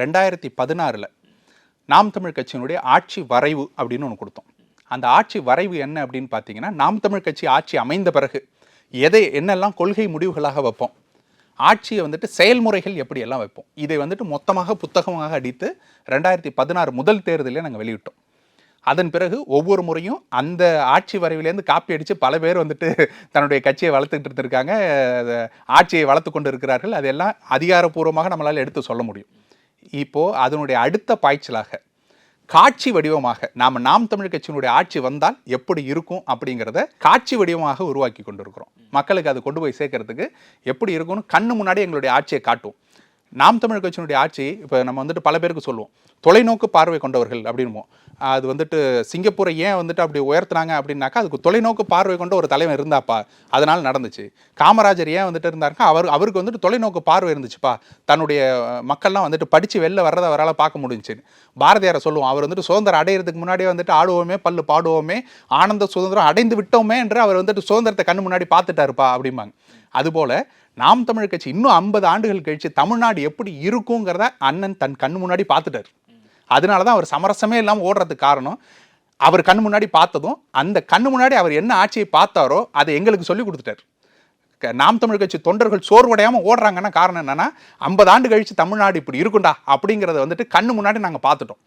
ரெண்டாயிரத்தி பதினாறில் நாம் தமிழ் கட்சியினுடைய ஆட்சி வரைவு அப்படின்னு ஒன்று கொடுத்தோம். அந்த ஆட்சி வரைவு என்ன அப்படின்னு பார்த்தீங்கன்னா நாம் தமிழ் கட்சி ஆட்சி அமைந்த பிறகு எதை என்னெல்லாம் கொள்கை முடிவுகளாக வைப்போம் ஆட்சியை வந்துட்டு செயல்முறைகள் எப்படியெல்லாம் வைப்போம் இதை வந்துட்டு மொத்தமாக புத்தகமாக அடித்து ரெண்டாயிரத்தி பதினாறு முதல் தேர்தலில் நாங்கள் வெளியிட்டோம். அதன் பிறகு ஒவ்வொரு முறையும் அந்த ஆட்சி வரைவிலேருந்து காப்பி அடித்து பல பேர் வந்துட்டு தன்னுடைய கட்சியை வளர்த்துக்கிட்டு இருக்காங்க ஆட்சியை வளர்த்து கொண்டு இருக்கிறார்கள் அதெல்லாம் அதிகாரப்பூர்வமாக நம்மளால் எடுத்து சொல்ல முடியும். இப்போது அதனுடைய அடுத்த பாய்ச்சலாக காட்சி வடிவமாக நாம் நாம் தமிழ் கட்சியினுடைய ஆட்சி வந்தால் எப்படி இருக்கும் அப்படிங்கிறத காட்சி வடிவமாக உருவாக்கி கொண்டிருக்கிறோம். மக்களுக்கு அது கொண்டு போய் சேர்க்கறதுக்கு எப்படி இருக்கும்னு கண்ணு முன்னாடி எங்களுடைய ஆட்சியை காட்டும் நாம் தமிழ் கட்சியினுடைய ஆட்சி இப்போ நம்ம வந்துட்டு பல பேருக்கு சொல்லுவோம் தொலைநோக்கு பார்வை கொண்டவர்கள் அப்படின்போம் அது வந்துட்டு சிங்கப்பூரை ஏன் வந்துட்டு அப்படி உயர்த்துனாங்க அப்படின்னாக்கா அதுக்கு தொலைநோக்கு பார்வை கொண்ட ஒரு தலைவன் இருந்தாப்பா. அதனால் நடந்துச்சு. காமராஜர் ஏன் வந்துட்டு இருந்தாருக்கா அவர் அவருக்கு வந்துட்டு தொலைநோக்கு பார்வை இருந்துச்சுப்பா. தன்னுடைய மக்கள்லாம் வந்துட்டு படித்து வெளில வர்றதை அவரால் பார்க்க முடிஞ்சுன்னு. பாரதியாரை சொல்லுவோம் அவர் வந்துட்டு சுதந்திரம் அடையிறதுக்கு முன்னாடியே வந்துட்டு ஆடுவோமே பல்லு பாடுவோமே ஆனந்த சுதந்திரம் அடைந்து விட்டோமே என்று அவர் வந்துட்டு சுதந்திரத்தை கண்ணு முன்னாடி பார்த்துட்டாருப்பா அப்படிம்பாங்க. அதுபோல நாம் தமிழ் கட்சி இன்னும் ஐம்பது ஆண்டுகள் கழிச்சு தமிழ்நாடு எப்படி இருக்குங்கிறத அண்ணன் தன் கண் முன்னாடி பார்த்துட்டார். அதனால தான் அவர் சமரசமே இல்லாமல் ஓடுறதுக்கு காரணம். அவர் கண் முன்னாடி பார்த்ததும் அந்த கண் முன்னாடி அவர் என்ன ஆட்சியை பார்த்தாரோ அதை எங்களுக்கு சொல்லி கொடுத்துட்டார். க- நாம் தமிழ் கட்சி தொண்டர்கள் சோர்வடையாமல் ஓடுறாங்கன்னா காரணம் என்னன்னா ஐம்பது ஆண்டு கழிச்சு தமிழ்நாடு இப்படி இருக்குண்டா அப்படிங்கிறத வந்துட்டு கண்ணு முன்னாடி நாங்கள் பார்த்துட்டோம்.